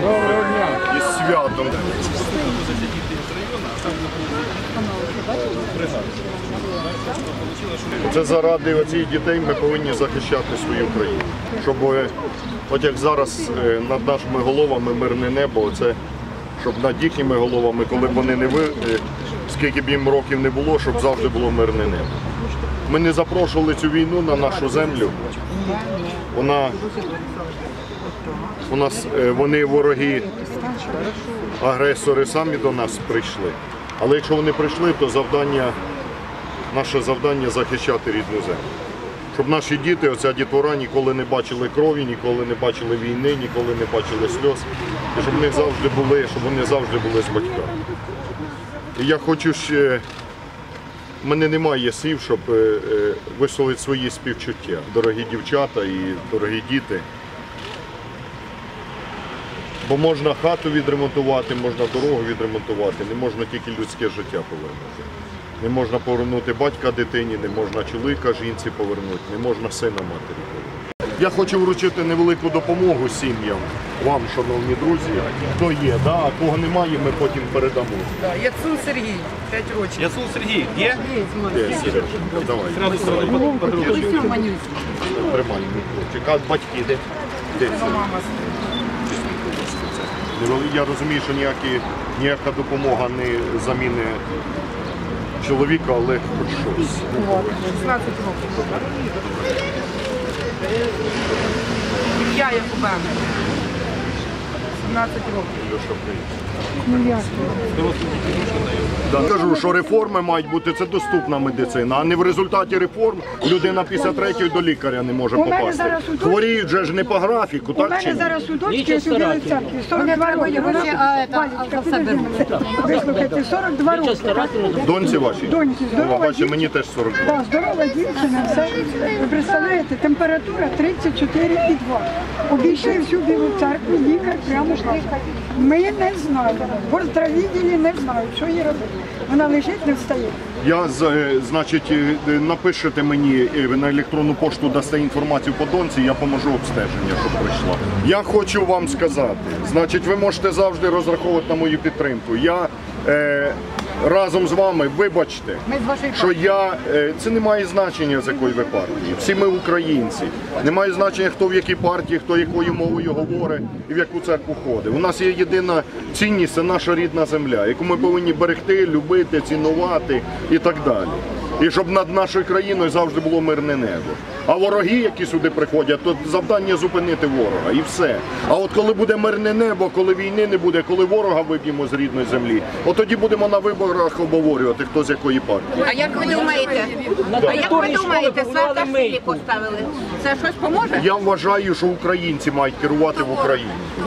Доброго дня. Із святом. Це заради оцих дітей ми повинні захищати свою Україну. Щоб, е, от як зараз е, над нашими головами мирне небо, це щоб над їхніми головами, коли б вони не ви, е, скільки б їм років не було, щоб завжди було мирне небо. Ми не запрошували цю війну на нашу землю. Вона у нас е, вони вороги, агресори самі до нас прийшли. Але якщо вони прийшли, то завдання, наше завдання захищати рідну землю. Щоб наші діти, оця дітвора ніколи не бачили крові, ніколи не бачили війни, ніколи не бачили сльоз. І щоб вони завжди були, щоб вони завжди були з батьками. І я хочу ще. У мене немає слів, щоб е, е, висловити свої співчуття. Дорогі дівчата і дорогі діти. Бо можна хату відремонтувати, можна дорогу відремонтувати, не можна тільки людське життя повернути. Не можна повернути батька дитині, не можна чоловіка жінці повернути, не можна сина матері повернути. Я хочу вручити невелику допомогу сім'ям, вам, шановні друзі, хто є, а кого немає, ми потім передамо. Да, Яцун Сергій, 5 років. Яцун Сергій, є? Є, Є, давай. Сразу сразу подружки. Тримай, чекають батьки, де? Де Сереж? Мама. Я розумію, що ніяка допомога не заміни чоловіка, але хоч щось. 16 років. Я як у мене. 18 років. Ну як? Кажу, що реформи мають бути це доступна медицина, а не в результаті реформ людина після третьої до лікаря не може попасти. Хворіють вже ж не по графіку, так? У мене зараз у дочки я сиділа в церкві. 42 роки. Вислухайте, 42 роки. Доньці ваші? Доньці, здорова дівчина. мені теж 42. Так, здорова дівчина, все. Ви представляєте, температура 34,2. Обійшли всю білу церкву, лікар прямо ми не знаємо. В здравідділі не знають, що їй робити. Вона лежить, не встає. Я з- е, значить, е, напишете мені е, на електронну пошту дасте інформацію по донці, я поможу обстеження, щоб прийшла. Я хочу вам сказати, значить, ви можете завжди розраховувати на мою підтримку. Я е, разом з вами, вибачте, що я е, це не має значення з якої ви партії. Всі ми українці. Не має значення, хто в якій партії, хто якою мовою говорить і в яку церкву ходить. У нас є єдина цінність це наша рідна земля, яку ми повинні берегти, любити, цінувати і так далі. І щоб над нашою країною завжди було мирне небо. А вороги, які сюди приходять, то завдання зупинити ворога і все. А от коли буде мирне небо, коли війни не буде, коли ворога виб'ємо з рідної землі, от тоді будемо на виборах обговорювати, хто з якої партії. А як ви думаєте? А як ви думаєте, Саакашвілі поставили? Це щось поможе? Я вважаю, що українці мають керувати в Україні.